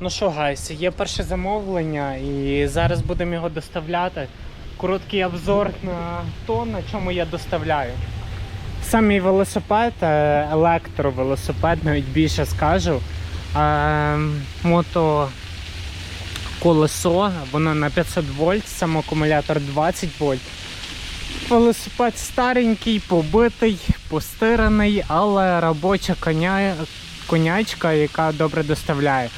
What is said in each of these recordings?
Ну що, гайс, є перше замовлення і зараз будемо його доставляти. Короткий обзор на то, на чому я доставляю. Сам мій велосипед, е, електровелосипед, навіть більше скажу. Е, Мото колесо, воно на 500 вольт, сам акумулятор 20 вольт. Велосипед старенький, побитий, постираний, але робоча коня... конячка, яка добре доставляє.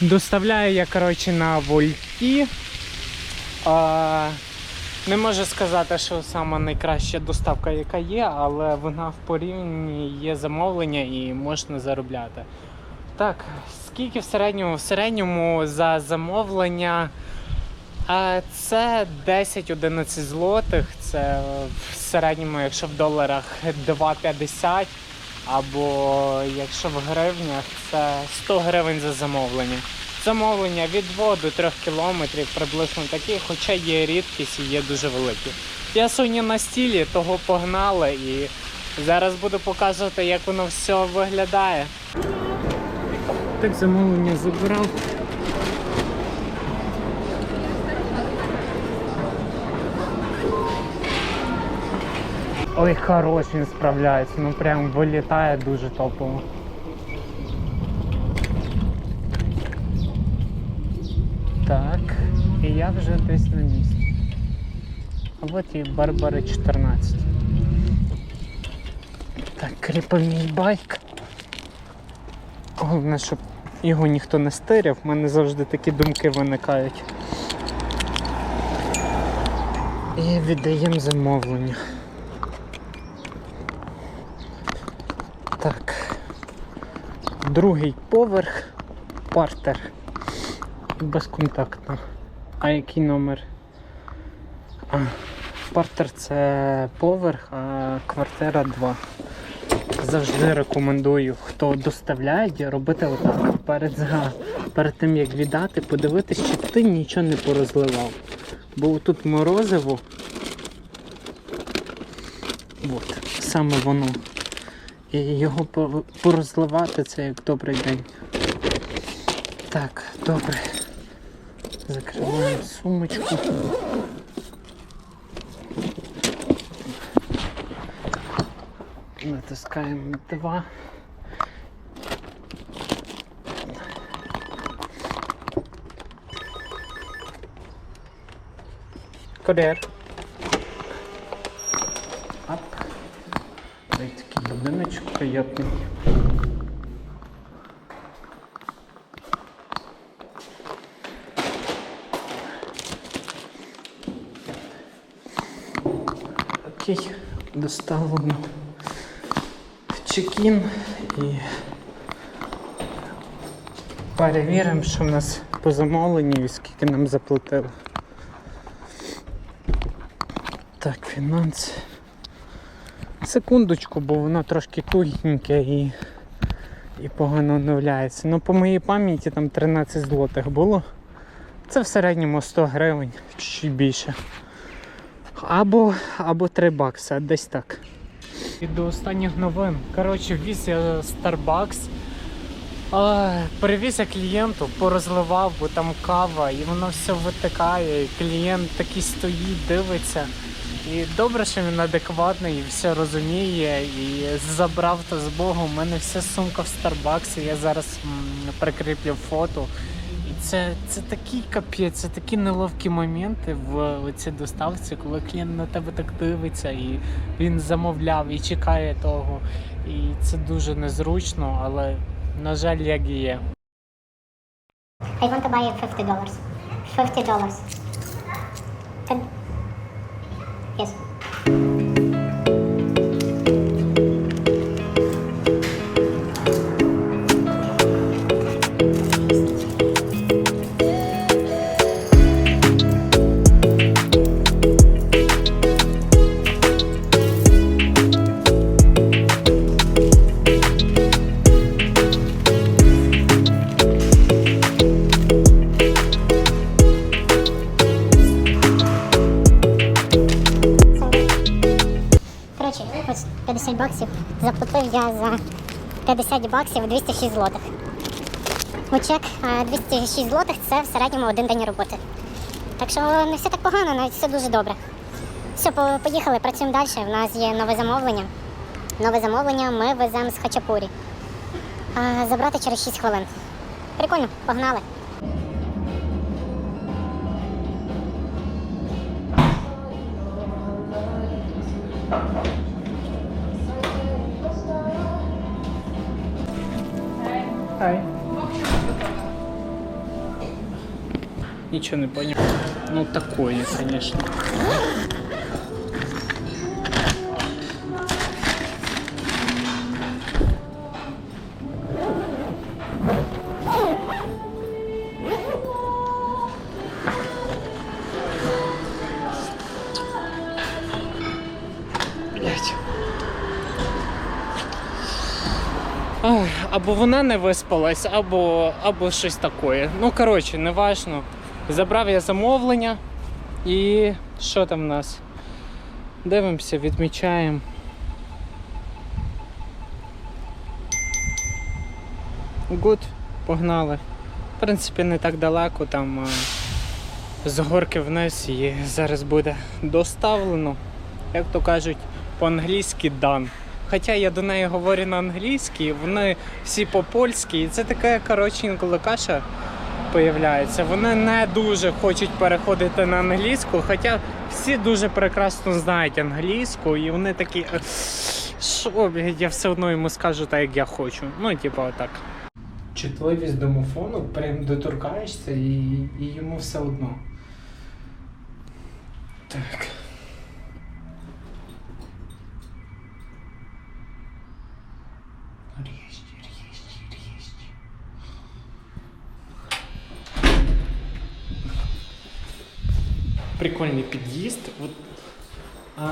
Доставляю я, коротше, на вольті. А, не можу сказати, що сама найкраща доставка, яка є, але вона в порівнянні є замовлення і можна заробляти. Так, скільки в середньому? В середньому за замовлення це 10-11 злотих. Це в середньому, якщо в доларах 2,50, або якщо в гривнях, це 100 гривень за замовлення. Замовлення від 2 до 3 кілометрів приблизно такі, хоча є рідкість і є дуже великі. Я сьогодні на стілі, того погнали і зараз буду показувати, як воно все виглядає. Так замовлення забирав. Ой, хорош він справляється, ну прям вилітає дуже топово. Так, і я вже десь на місці. А от і Барбари 14. Так, кріпив мій байк. Головне, щоб його ніхто не стиряв, в мене завжди такі думки виникають. І віддаємо замовлення. Так. Другий поверх, партер. Безконтактно. А який номер? А, партер це поверх, а квартира 2. Завжди рекомендую, хто доставляє, робити отак. Перед, перед тим як віддати, подивитись, чи ти нічого не порозливав. Бо тут морозиво. От, саме воно. І його порозливати це як добрий день. Так, добре. Закриваємо сумочку. Натискаємо два. Кур'єр. Будиночок приємний. Окей, доставлено в чекін і перевіримо, що в нас по замовленню і скільки нам заплатили. Так, фінанси. Секундочку, бо воно трошки тугеньке і, і погано оновляється. Ну по моїй пам'яті там 13 злотих було. Це в середньому 100 гривень, чуть більше. Або, або 3 бакси, десь так. І до останніх новин. Коротше, віз я Starbucks. А, Перевіз я клієнту, порозливав, бо там кава, і воно все витикає. І клієнт такий стоїть, дивиться. І добре, що він адекватний і все розуміє. І забрав то з Богу. У мене вся сумка в Старбаксі. Я зараз прикріплю фото. І це, це такий капець, це такі неловкі моменти в цій доставці, коли клієнт на тебе так дивиться, і він замовляв і чекає того. І це дуже незручно, але на жаль, як і є. I want to buy 50 dollars. 50 dollars. Can... Eso. 50 баксів. Заплатив я за 50 баксів 206 злотих. Очек чек е, 206 злотих це в середньому один день роботи. Так що не все так погано, навіть все дуже добре. Все, поїхали, працюємо далі. У нас є нове замовлення. Нове замовлення ми веземо з Хачапурі. Забрати через 6 хвилин. Прикольно, погнали. Ничего не понял. Ну такое, конечно. Або вона не виспалась, або, або щось таке. Ну, коротше, не важно. Забрав я замовлення. І що там в нас? Дивимося, відмічаємо. Гуд, погнали. В принципі, не так далеко, там а, з горки вниз і зараз буде доставлено. Як то кажуть, по-англійськи дан. Хоча я до неї говорю на англійській, вони всі по-польськи, і це така коротше інколи каша появляється. Вони не дуже хочуть переходити на англійську, хоча всі дуже прекрасно знають англійську, і вони такі. «Е, Що, я все одно йому скажу так, як я хочу. Ну, типу, отак. Чутливість домофону, прям доторкаєшся і, і йому все одно. Так. Прикольний під'їзд. От, а,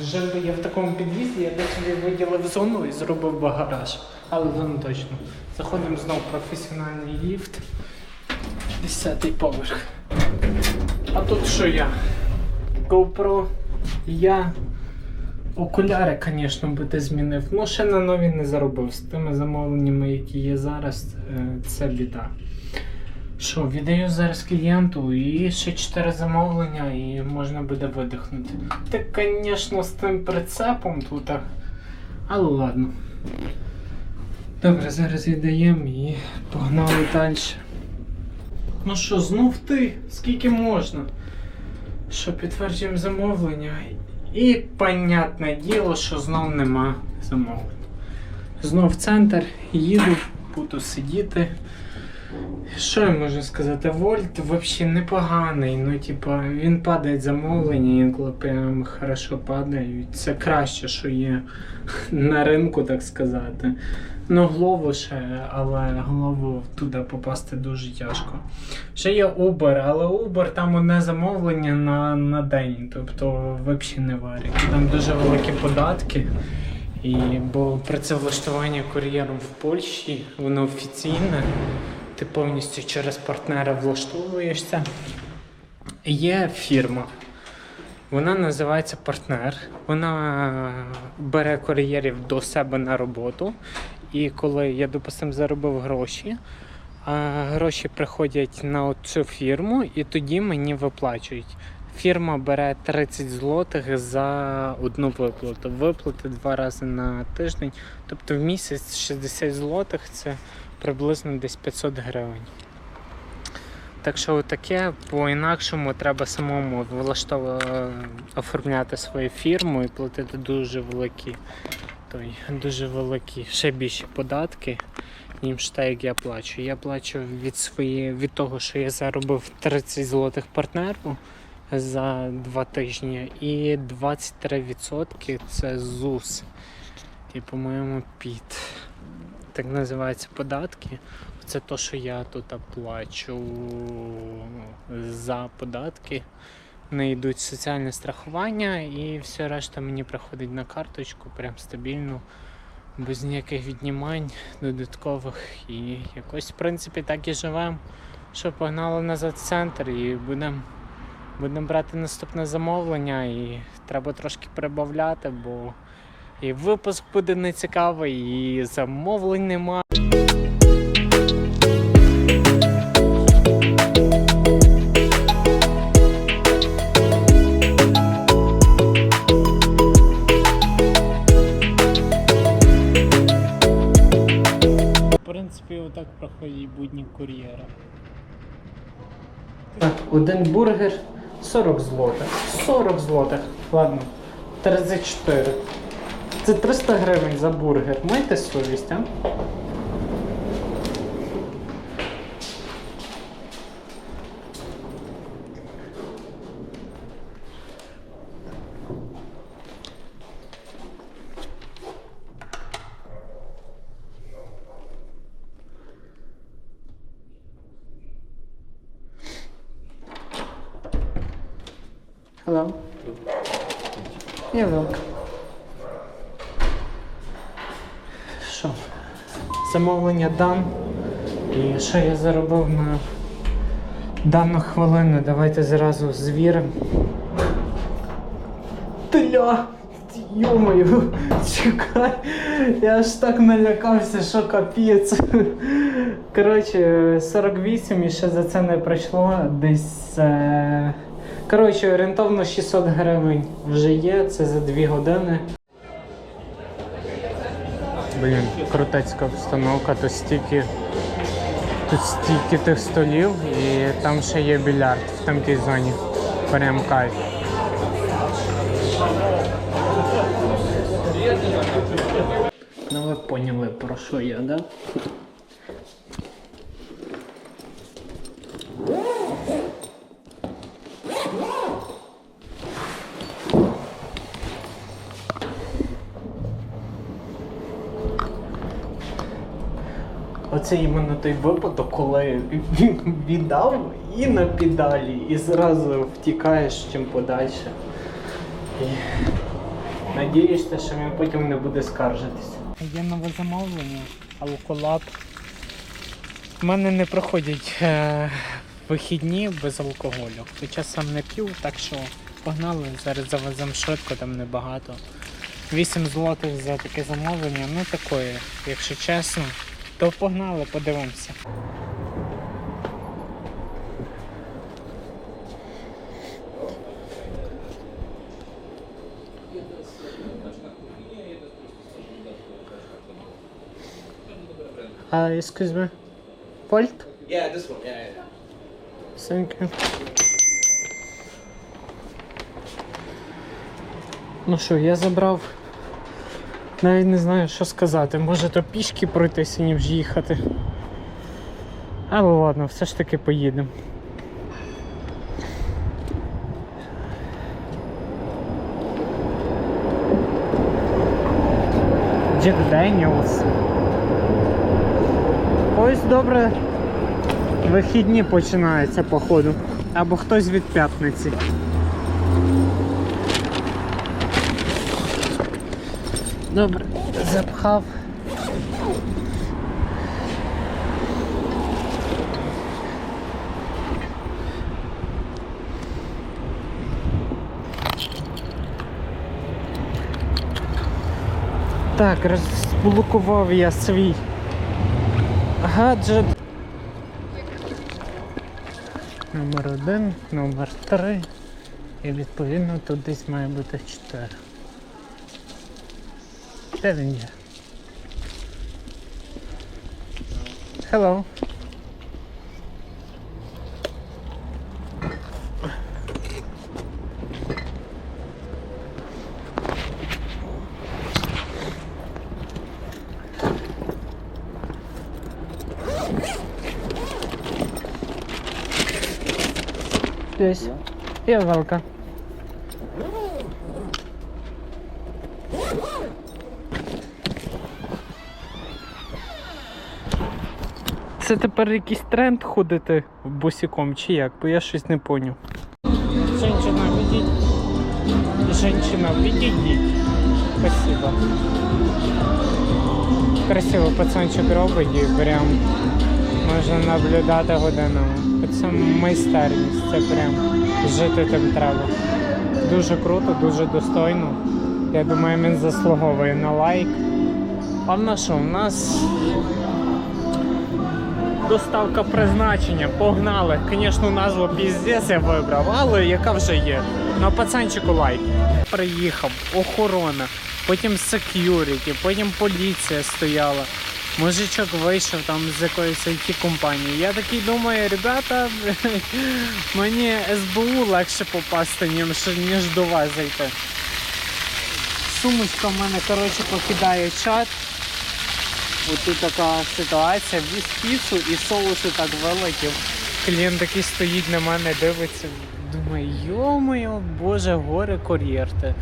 вже би я в такому під'їзді, я би виділив зону і зробив би гараж. Але зону точно. Заходимо знову в професіональний ліфт. Десятий поверх. А тут що я? GoPro, я. Окуляри, звісно, би ти змінив. Ну, ще на нові не заробив. З тими замовленнями, які є зараз, е, це біда. Що, віддаю зараз клієнту і ще 4 замовлення, і можна буде видихнути. Ти, звісно, з тим прицепом тут. Але ладно. Добре, зараз віддаємо і погнали далі. Ну що, знов ти? Скільки можна? Що, підтверджуємо замовлення. І понятне діло, що знов нема замовлень. Знов центр, їду, буду сидіти. Що я можу сказати? Вольт взагалі непоганий. Ну, типа, він падає замовлення, інколи прям хорошо падають. Це краще, що є на ринку, так сказати. Ну, голову ще, але голову туди попасти дуже тяжко. Ще є Uber, але Uber там одне замовлення на, на день, тобто взагалі не варять. Там дуже великі податки. І, бо працевлаштування кур'єром в Польщі, воно офіційне. Ти повністю через партнера влаштовуєшся. Є фірма. Вона називається партнер. Вона бере кур'єрів до себе на роботу. І коли я, допустим, заробив гроші, гроші приходять на цю фірму, і тоді мені виплачують. Фірма бере 30 злотих за одну виплату. Виплати два рази на тиждень. Тобто в місяць 60 злотих це приблизно десь 500 гривень. Так що таке по-інакшому треба самому влаштовувати оформляти свою фірму і платити дуже великі, той, дуже великі, ще більші податки, ніж те, як я плачу. Я плачу від своєї, від того, що я заробив 30 злотих партнеру за два тижні, і 23% це ЗУС. І, по-моєму, ПІТ. Так називаються податки. Це то, що я тут плачу за податки. Не йдуть соціальне страхування і все решта мені приходить на карточку, прям стабільно, без ніяких віднімань додаткових. І якось, в принципі, так і живемо. Що погнали назад в центр і будемо будем брати наступне замовлення. І треба трошки прибавляти, бо і випуск буде нецікавий, і замовлень нема. В принципі, отак проходять будні кур'єра. Один бургер 40 злотих. 40 злотих. Ладно, 34. Це 300 гривень за бургер. Майте совість, а? Hello. You're welcome. Що? Замовлення дан. І що я заробив на дану хвилину? Давайте зразу звіримо. Тля! Йомаю, чекай, я аж так налякався, що капець. Коротше, 48 і ще за це не пройшло. Десь. Е... Коротше, орієнтовно 600 гривень вже є, це за 2 години. Блін, крутецька обстановка, тут стільки. Тут стільки тих столів і там ще є більярд в тамтій зоні. Прям кайф. Ну ви поняли про що я, да? Оце іменно той випадок, коли віддав і на педалі, і зразу втікаєш чим подальше. І надієшся, що він потім не буде скаржитися. Є нове замовлення, алколаб. У мене не проходять е, вихідні без алкоголю. Хоча сам не п'ю, так що погнали, зараз завеземо швидко, там небагато. 8 злотих за таке замовлення, ну такое, якщо чесно. То погнали, подивимося. Uh, excuse me. Volt? Yeah, this one. Yeah, yeah. Thank you. Ну що, я забрав. Навіть не знаю, що сказати. Може то пішки пройтися, ніж їхати. Але ладно, все ж таки поїдемо. Джек Деніелс. Ось добре. Вихідні починаються, походу. Або хтось від п'ятниці. Добре, запхав. Так, розблокував я свій гаджет. Номер один, номер три. І відповідно тут десь має бути чотири. Де він є? Hello. Yes. You're welcome. Це тепер якийсь тренд ходити босиком чи як? Бо я щось не поняв. Женщина, відійдіть. Женщина, відійдіть. Спасибо. Красиво пацанчик робить і прям можна наблюдати годинами. Це майстерність, це прям жити тим треба. Дуже круто, дуже достойно. Я думаю, він заслуговує на лайк. А в нас що? У нас доставка призначення, погнали. Звісно, назву піздець я вибрав, але яка вже є. На пацанчику лайк. Приїхав, охорона, потім сек'юріті, потім поліція стояла. Мужичок вийшов там з якоїсь it компанії. Я такий думаю, ребята, мені СБУ легше попасти, ніж, ніж до вас зайти. Сумочка в мене, коротше, покидає чат. Тут така ситуація, віз піцу і соуси так великі. Клієнт такий стоїть на мене, дивиться. Думаю, йо-моє, боже, горе кур'єрте.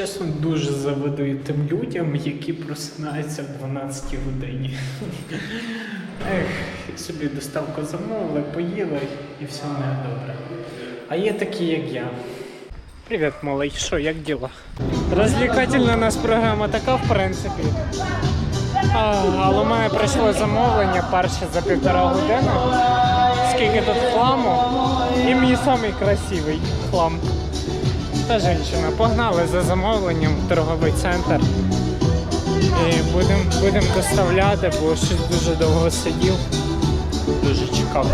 Чесно, дуже завидую тим людям, які просинаються в 12 годині. Ех, собі доставку замовили, поїли і все не добре. А є такі, як я. Привіт, малий, що, як діла? Розвлекательна у нас програма така, в принципі. А, але у мене прийшло замовлення перше за півтора години. Скільки тут хламу. І мій самий красивий хлам. Та жінчина. Погнали за замовленням в торговий центр. І будемо будем доставляти, бо щось дуже довго сидів. Дуже чекав.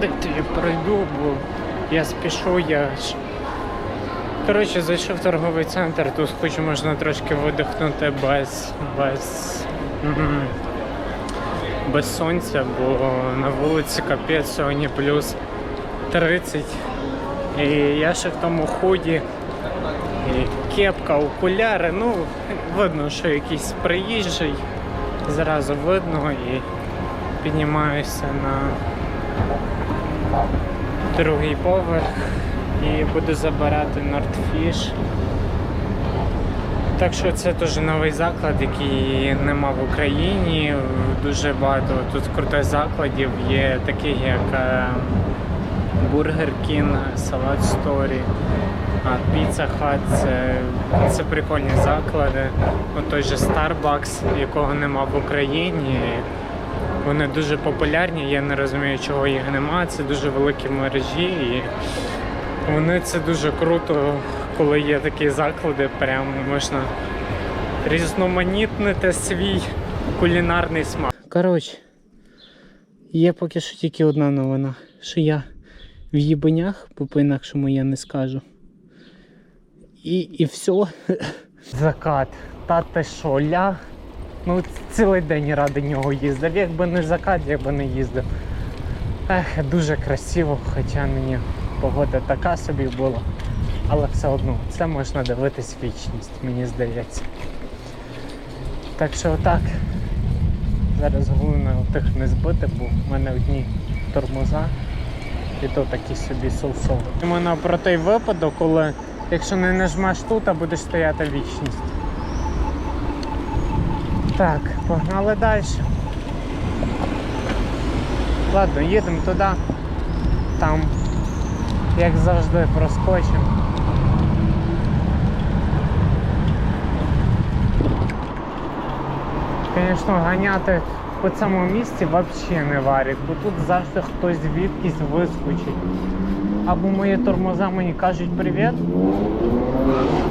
Дайте я пройду, бо я спішу, я ж Коротше, зайшов в торговий центр, тут хоч можна трошки видихнути без, без, без сонця, бо на вулиці капець сьогодні плюс 30. І я ще в тому ході. І кепка, окуляри, ну, видно, що якийсь приїжджий, зразу видно і піднімаюся на другий поверх і буду забирати Nordfish. Так що це теж новий заклад, який нема в Україні. Дуже багато тут крутих закладів є таких як е, Burger King, Salad Story, а Pizza Hut це, це прикольні заклади. Ну, той же Starbucks, якого нема в Україні. Вони дуже популярні, я не розумію, чого їх нема. Це дуже великі мережі і вони це дуже круто, коли є такі заклади, прям можна різноманітнити свій кулінарний смак. Коротше, є поки що тільки одна новина, що я в їбенях, бо по-інакшому я не скажу. І, і все. Закат. Та ти що, ляг? Ну цілий день ради нього їздив. Якби не закат, я би не їздив. Ех, дуже красиво, хоча мені погода така собі була. Але все одно це можна дивитись вічність, мені здається. Так що отак. Зараз головне тих не збити, бо в мене одні тормоза. І то такі собі соусов. Іменно про той випадок, коли якщо не нажмеш тут, а будеш стояти вічність. Так, погнали далі. Ладно, їдемо туди. Там, як завжди, проскочимо. Звісно, ганяти по цьому місці взагалі не варить, бо тут завжди хтось звідкись вискочить. Або мої тормоза мені кажуть привіт,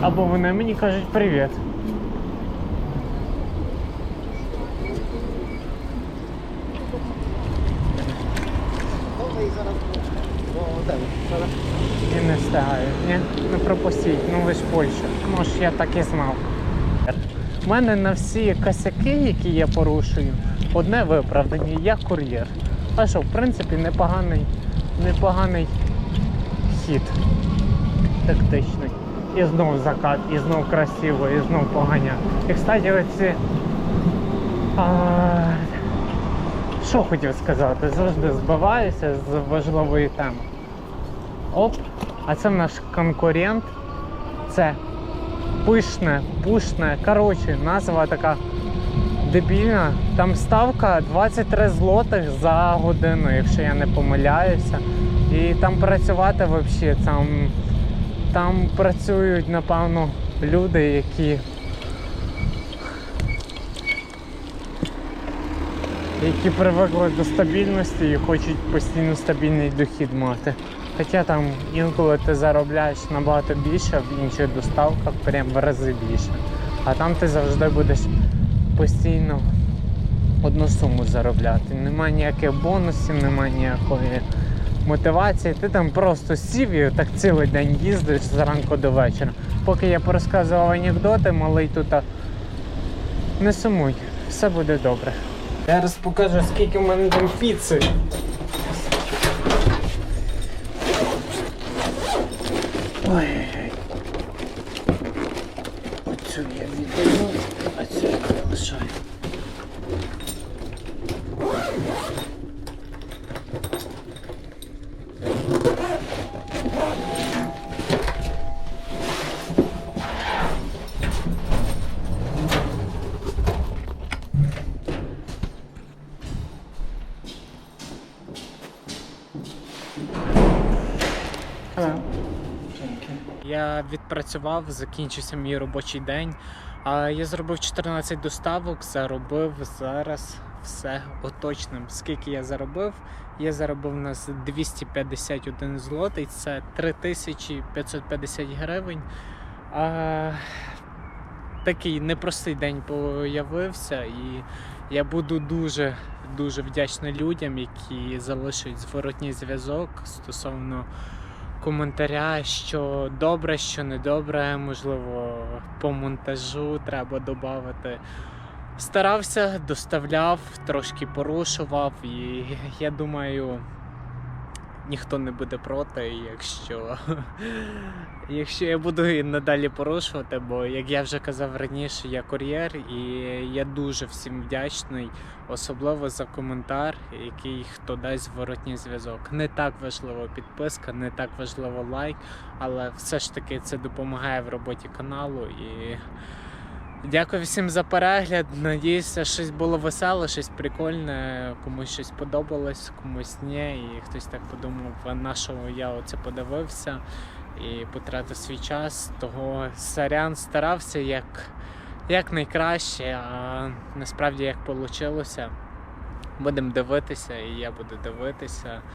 або вони мені кажуть привіт. І не встигаю. Ні, не пропустіть, ну ви ж Польща. Може я так і знав. У мене на всі косяки, які я порушую, одне виправдання, я кур'єр. А що, в принципі, непоганий, непоганий хід тактичний. І знов закат, і знов красиво, і знов поганя. І кстати, оці. А, що хотів сказати? Завжди збиваюся з важливої теми. Оп, а це наш конкурент. Це пишне, пушне. Коротше, назва така дебільна. Там ставка 23 злотих за годину, якщо я не помиляюся. І там працювати взагалі, там, там працюють, напевно, люди, які які привикли до стабільності і хочуть постійно стабільний дохід мати. Хоча там інколи ти заробляєш набагато більше в інших доставках, прям в рази більше. А там ти завжди будеш постійно одну суму заробляти. Немає ніяких бонусів, немає ніякої мотивації. Ти там просто сів і так цілий день їздиш зранку до вечора. Поки я порозказував анекдоти, малий тут. Не сумуй, все буде добре. Я Зараз покажу, скільки в мене там піци. Ой. Оцю я віддаю, а цю я залишаю. Відпрацював, закінчився мій робочий день. Я зробив 14 доставок, заробив зараз все оточним. Скільки я заробив? Я заробив у нас 251 злотий, це 3550 гривень. А, такий непростий день появився, і я буду дуже дуже вдячний людям, які залишать зворотній зв'язок стосовно коментаря, що добре, що не добре, можливо, по монтажу треба додати. Старався, доставляв, трошки порушував, і я думаю, ніхто не буде проти, якщо, якщо я буду і надалі порушувати, бо як я вже казав раніше, я кур'єр, і я дуже всім вдячний, особливо за коментар, який хто дасть зворотній зв'язок. Не так важливо підписка, не так важливо лайк, але все ж таки це допомагає в роботі каналу і. Дякую всім за перегляд. Надіюся, щось було веселе, щось прикольне, комусь щось подобалось, комусь ні. І хтось так подумав, а на що я оце подивився і потратив свій час. Того сорян старався як, як найкраще, а насправді як вийшло. Будемо дивитися, і я буду дивитися.